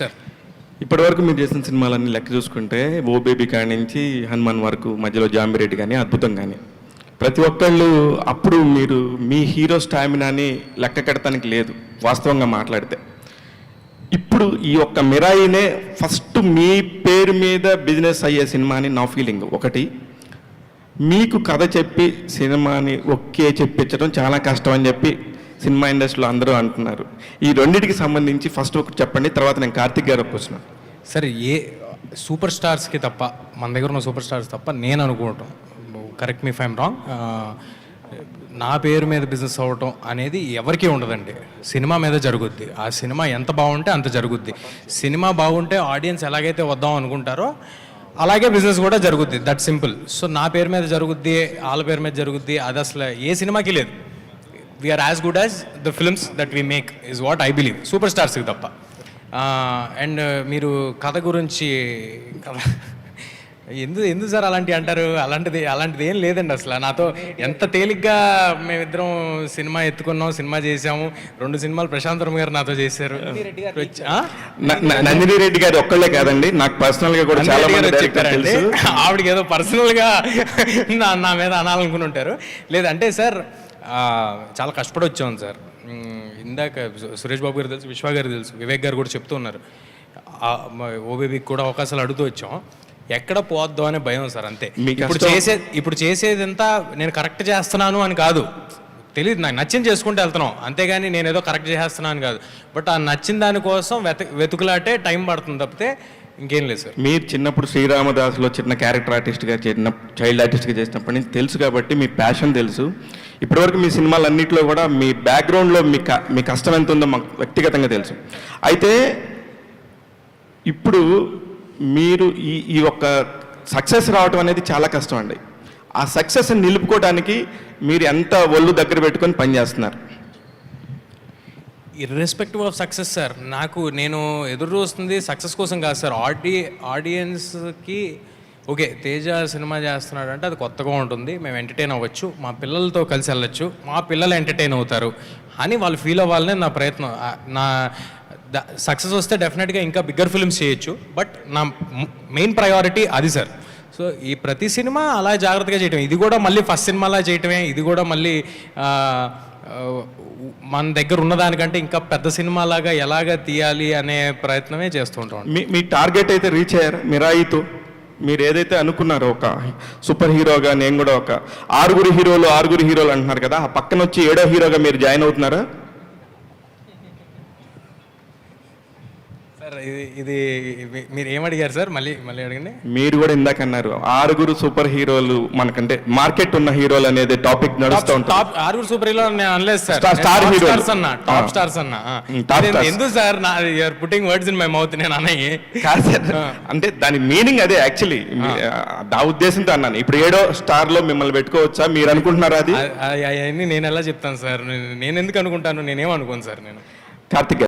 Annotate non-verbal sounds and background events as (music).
Sir. ఇప్పటివరకు మీరు చేసిన సినిమాలన్నీ లెక్క చూసుకుంటే ఓ బేబీ కాడి నుంచి హనుమాన్ వరకు మధ్యలో జాంబిరెడ్డి కానీ అద్భుతం కానీ ప్రతి ఒక్కళ్ళు అప్పుడు మీరు మీ హీరో స్టామినాని లెక్క కడతానికి లేదు వాస్తవంగా మాట్లాడితే. ఇప్పుడు ఈ ఒక్క మిరాయినే ఫస్ట్ మీ పేరు మీద బిజినెస్ అయ్యే సినిమా అని నా ఫీలింగ్. ఒకటి మీకు కథ చెప్పి సినిమాని ఒకే చెప్పించడం చాలా కష్టం అని చెప్పి సినిమా ఇండస్ట్రీలో అందరూ అంటున్నారు. ఈ రెండింటికి సంబంధించి ఫస్ట్ ఒకటి చెప్పండి తర్వాత నేను కార్తిక్ గారు క్వశ్చన్. సరే ఏ సూపర్ స్టార్స్కి తప్ప మన దగ్గర ఉన్న సూపర్ స్టార్స్ తప్ప నేను అనుకోవటం. కరెక్ట్ మీ ఫైమ్ రాంగ్ నా పేరు మీద బిజినెస్ అవ్వటం అనేది ఎవరికీ ఉండదండి. సినిమా మీద జరుగుద్ది. ఆ సినిమా ఎంత బాగుంటే అంత జరుగుద్ది. సినిమా బాగుంటే ఆడియన్స్ ఎలాగైతే వద్దాం అనుకుంటారో అలాగే బిజినెస్ కూడా జరుగుద్ది. దట్ సింపుల్ సో నా పేరు మీద జరుగుద్ది వాళ్ళ పేరు మీద జరుగుద్ది అది అసలు ఏ సినిమాకి లేదు. We're as good as the films that we make is what I believe super స్టార్స్కి తప్ప. అండ్ మీరు కథ గురించి కథ (laughs) ఎందు ఎందుకు సార్ అలాంటివి అంటారు? అలాంటిది అలాంటిది ఏం లేదండి అసలు. నాతో ఎంత తేలిగ్గా మేమిద్దరం సినిమా ఎత్తుకున్నాం సినిమా చేసాము రెండు సినిమాలు ప్రశాంత్ వర్మ గారు నాతో చేశారు. నందిని రెడ్డి గారు ఒక్కళ్ళే కాదండి. నాకు పర్సనల్గా కూడా చాలా మంది తెలుసు. ఆవిడకి ఏదో పర్సనల్గా (laughs) నా నా మీద అనాలనుకుని ఉంటారు లేదంటే సార్ చాలా కష్టపడి వచ్చాం సార్ ఇందాక సురేష్ బాబు గారు తెలుసు విశ్వ గారు తెలుసు వివేక్ గారు కూడా చెప్తూ ఉన్నారు. ఓబేబీకి కూడా అవకాశాలు అడుగుతూ వచ్చాం. ఎక్కడ పోద్దాం అనే భయం సార్ అంతే. ఇప్పుడు చేసే ఇప్పుడు చేసేదంతా నేను కరెక్ట్ చేస్తున్నాను అని కాదు. తెలియదు నాకు నచ్చింది చేసుకుంటూ వెళ్తున్నాం. అంతేగాని నేను ఏదో కరెక్ట్ చేస్తున్నాను కాదు. బట్ ఆ నచ్చిన దానికోసం వెత వెతుకులాటే టైం పడుతుంది తప్పితే ఇంకేం లేదు సార్. మీరు చిన్నప్పుడు శ్రీరామదాసులో చిన్న క్యారెక్టర్ ఆర్టిస్ట్గా చిన్న చైల్డ్ ఆర్టిస్ట్గా చేసినప్పటి నుంచి తెలుసు కాబట్టి మీ ప్యాషన్ తెలుసు. ఇప్పటివరకు మీ సినిమాలన్నింటిలో కూడా మీ బ్యాక్గ్రౌండ్లో మీ క- మీ కష్టం ఎంత ఉందో మాకు వ్యక్తిగతంగా తెలుసు. అయితే ఇప్పుడు మీరు ఈ ఈ ఒక్క సక్సెస్ రావటం అనేది చాలా కష్టం అండి. ఆ సక్సెస్ నిలుపుకోవడానికి మీరు ఎంత ఒళ్ళు దగ్గర పెట్టుకొని పనిచేస్తున్నారు? ఇర్రెస్పెక్టివ్ ఆఫ్ సక్సెస్ సార్ నాకు నేను ఎదురు చూస్తుంది సక్సెస్ కోసం కాదు సార్ ఆడి ఆడియన్స్కి ఓకే తేజ సినిమా చేస్తున్నాడు అంటే అది కొత్తగా ఉంటుంది. మేము ఎంటర్టైన్ అవ్వచ్చు. మా పిల్లలతో కలిసి వెళ్ళొచ్చు. మా పిల్లలు ఎంటర్టైన్ అవుతారు. అని వాళ్ళు ఫీల్ అవ్వాలనే నా ప్రయత్నం. నా సక్సెస్ వస్తే డెఫినెట్గా ఇంకా బిగ్గర్ ఫిల్మ్స్ చేయొచ్చు. బట్ నా మెయిన్ ప్రయారిటీ అది సార్ సో ఈ ప్రతి సినిమా అలా జాగ్రత్తగా చేయటం ఇది కూడా మళ్ళీ ఫస్ట్ సినిమాలా చేయటమే. ఇది కూడా మళ్ళీ మన దగ్గర ఉన్నదానికంటే ఇంకా పెద్ద సినిమా లాగా ఎలాగ తీయాలి అనే ప్రయత్నమే చేస్తూ ఉంటాం మీ మీ టార్గెట్ అయితే రీచ్ అయ్యారు? మిరాయితో మీరు ఏదైతే అనుకున్నారో ఒక సూపర్ హీరోగా నేను కూడా ఒక ఆరుగురు హీరోలు ఆరుగురు హీరోలు అంటున్నారు కదా ఆ పక్కన వచ్చి ఏడో హీరోగా మీరు జాయిన్ అవుతున్నారా సార్ ఇది మీరు ఏమడిగారు సార్? మళ్ళీ మళ్ళీ అడగండి. మీరు కూడా ఇందాక అన్నారు ఆరుగురు సూపర్ హీరోలు మనకంటే మార్కెట్ ఉన్న హీరోలు అనేది టాపిక్ నడుస్తూ టాప్ ఆరుగురు సూపర్ హీరో నేను అనలేదు సార్. hero. స్టార్స్ అన్న టాప్. స్టార్స్ అన్న. ఎందుకు సార్? నా you're putting words in my mouth నేను అన్నయ్యి కాదు సార్. అంటే దాని మీనింగ్ అదే యాక్చువల్లీ నా ఉద్దేశంతో అన్నాను. ఇప్పుడు ఏడో స్టార్లో మిమ్మల్ని పెట్టుకోవచ్చా? మీరు అనుకుంటున్నారా అది? అవన్నీ నేను ఎలా చెప్తాను సార్? నేను- ఎందుకు అనుకుంటాను? నేనేం అనుకోను సార్ నేను. కార్తిక్